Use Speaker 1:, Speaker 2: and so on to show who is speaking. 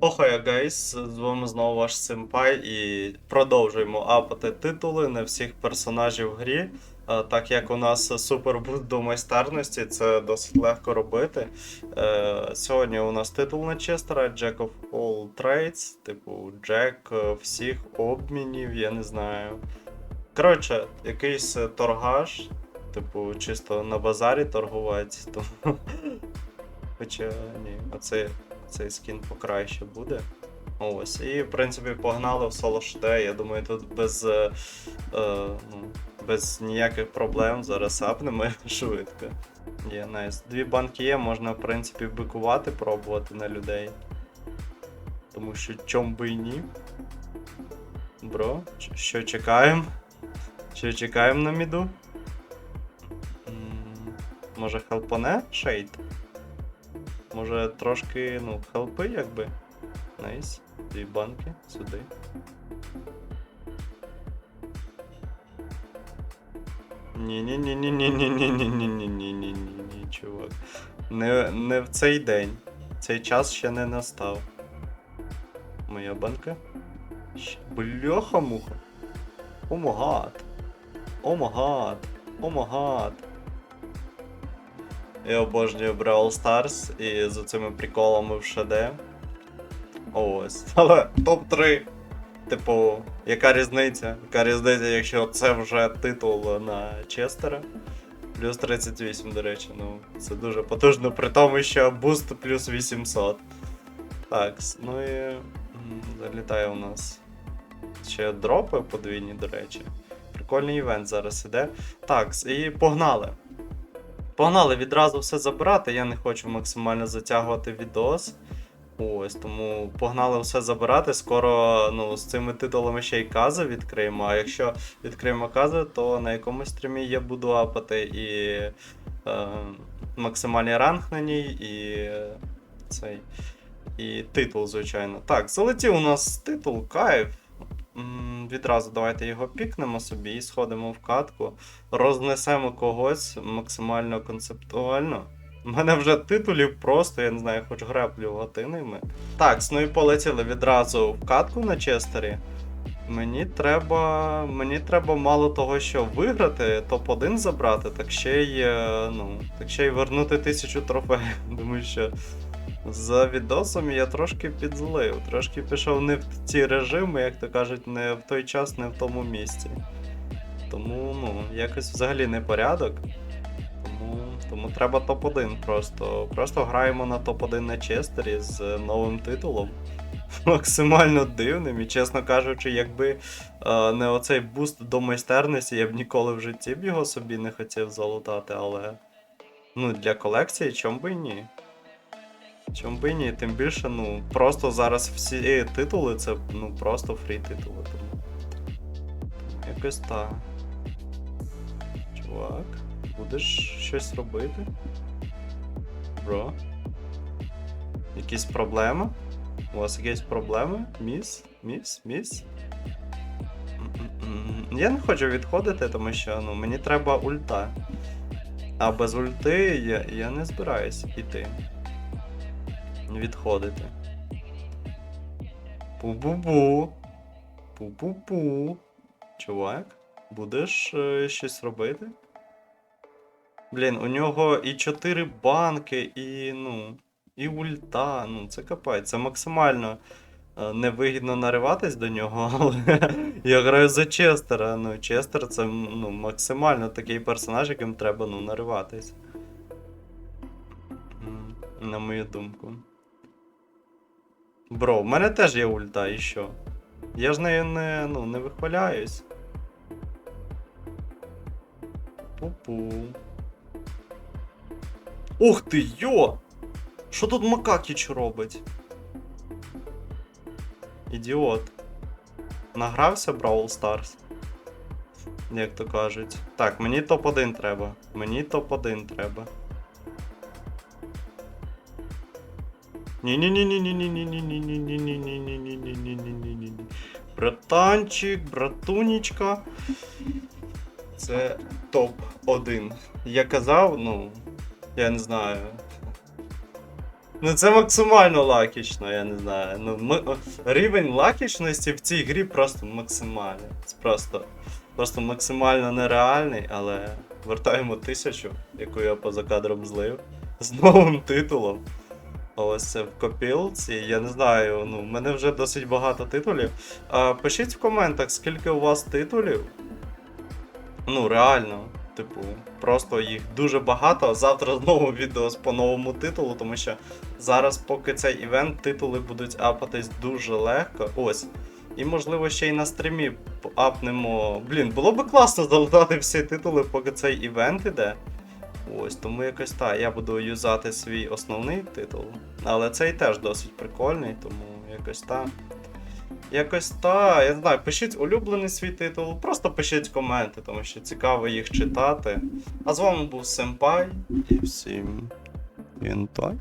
Speaker 1: Охая гейс, з вами знову ваш Симпай і продовжуємо апати титули на всіх персонажів в грі. Е, Так як у нас супербуст до майстерності, це досить легко робити. Е, Сьогодні у нас титул на Честера Jack of All Trades, типу Джек е, всіх обмінів, я не знаю. Коротше, якийсь торгаш, типу, чисто на базарі торгувати. Тому... Хоча ні, оцей, цей скін покраще буде. Ось. І, в принципі, погнали в соло ште. Я думаю, тут без, е, е, ну, без ніяких проблем зараз апнемо швидко. Є, найс. Дві банки є, можна, в принципі, бикувати, пробувати на людей. Тому що чом би і ні. Бро, що чекаємо? Що чекаємо на міду? М, Може, хелпоне шейд? Може трошки, ну, хелпи, якби. Найс. Дві банки сюди. Ні-ні-ні-ні-ні-ні-ні-ні-ні-ні-ні-ні-ні, чувак. Не, не в цей день. Цей час ще не настав. Моя банка. Бляха-муха. Омагад. Омагад. Омагад. Я обожнюю Brawl Stars і з цими приколами в ШД. Ось. Але топ-3. Типу, яка різниця? Яка різниця, якщо це вже титул на Честера? Плюс 38, до речі, ну, це дуже потужно, при тому, що буст плюс 800. Так, ну і. Залітає у нас. Ще дропи подвійні, до речі. Прикольний івент зараз іде. Так, і погнали. Погнали відразу все забирати. Я не хочу максимально затягувати відос. Ось, тому погнали все забирати. Скоро ну, з цими титулами ще й кази відкриємо. А якщо відкриємо кази, то на якомусь стрімі я буду апати і е, максимальний ранг на ній, і цей. І титул, звичайно. Так, залетів у нас титул, кайф. Відразу давайте його пікнемо собі і сходимо в катку. Рознесемо когось максимально концептуально. У мене вже титулів просто, я не знаю, хоч греплю гатинами. Так, ну і полетіли відразу в катку на Честері. Мені треба. Мені треба мало того, що виграти, топ-1 забрати, так ще й. е, Ну, так ще й вернути тисячу трофеїв. Тому що за відосом я трошки підзлив, трошки пішов не в ті режими, як то кажуть, не в той час, не в тому місці. Тому, ну, якось взагалі не порядок. Тому, тому треба топ-1 просто. Просто граємо на топ-1 на Честері з новим титулом. Максимально дивним. І чесно кажучи, якби е, не оцей буст до майстерності, я б ніколи в житті б його собі не хотів залутати, але. Ну, для колекції чом би і ні. Чом би і ні, тим більше, ну, просто зараз всі титули це ну, просто фрі титули. Якось так. Чувак, будеш щось робити? Бро? Якісь проблеми? У вас якісь проблеми? Міс? Міс? Міс? Я не хочу відходити, тому що ну, мені треба ульта. А без ульти я, я не збираюсь іти. Відходити. Пу-бу-бу. Пу-пу-пу. Чувак, будеш е, щось робити? Блін, у нього і 4 банки, і ну. І ульта. Ну, це капець. Це максимально е, невигідно нариватись до нього, але я граю за Честера. Ну, Честер це ну, максимально такий персонаж, яким треба ну, нариватись. На мою думку. Бро, в мене теж є ульта, і що? Я ж нею не, ну, не вихваляюсь. Пу-пу. Ух ти, йо! Що тут Макакіч робить? Ідіот. Награвся Brawl Stars? Як то кажуть. Так, мені топ-1 треба. Мені топ-1 треба. Ні-ні-ні-ні-ні-ні-ні-ні-ні-ні-ні-ні-ні-ні-ні-ні-ні-ні-ні. Братанчик, братунечка. Це топ-1. Я казав, ну, я не знаю. Ну це максимально лакічно, я не знаю. Ну, ми, рівень лакічності в цій грі просто максимальний. Це просто, просто максимально нереальний, але вертаємо тисячу, яку я поза кадром злив, з новим титулом. Ось в копілці. Я не знаю, ну, в мене вже досить багато титулів. А, пишіть в коментах, скільки у вас титулів. Ну, реально. Типу, просто їх дуже багато. Завтра знову відео по новому титулу, тому що зараз, поки цей івент, титули будуть апатись дуже легко. Ось. І можливо ще й на стрімі апнемо. Блін, було би класно залутати всі титули, поки цей івент іде. Ось, тому якось так. Я буду юзати свій основний титул. Але цей теж досить прикольний, тому якось так. Якось так, я не знаю, пишіть улюблений свій титул, просто пишіть коменти, тому що цікаво їх читати. А з вами був Семпай і всім інтай.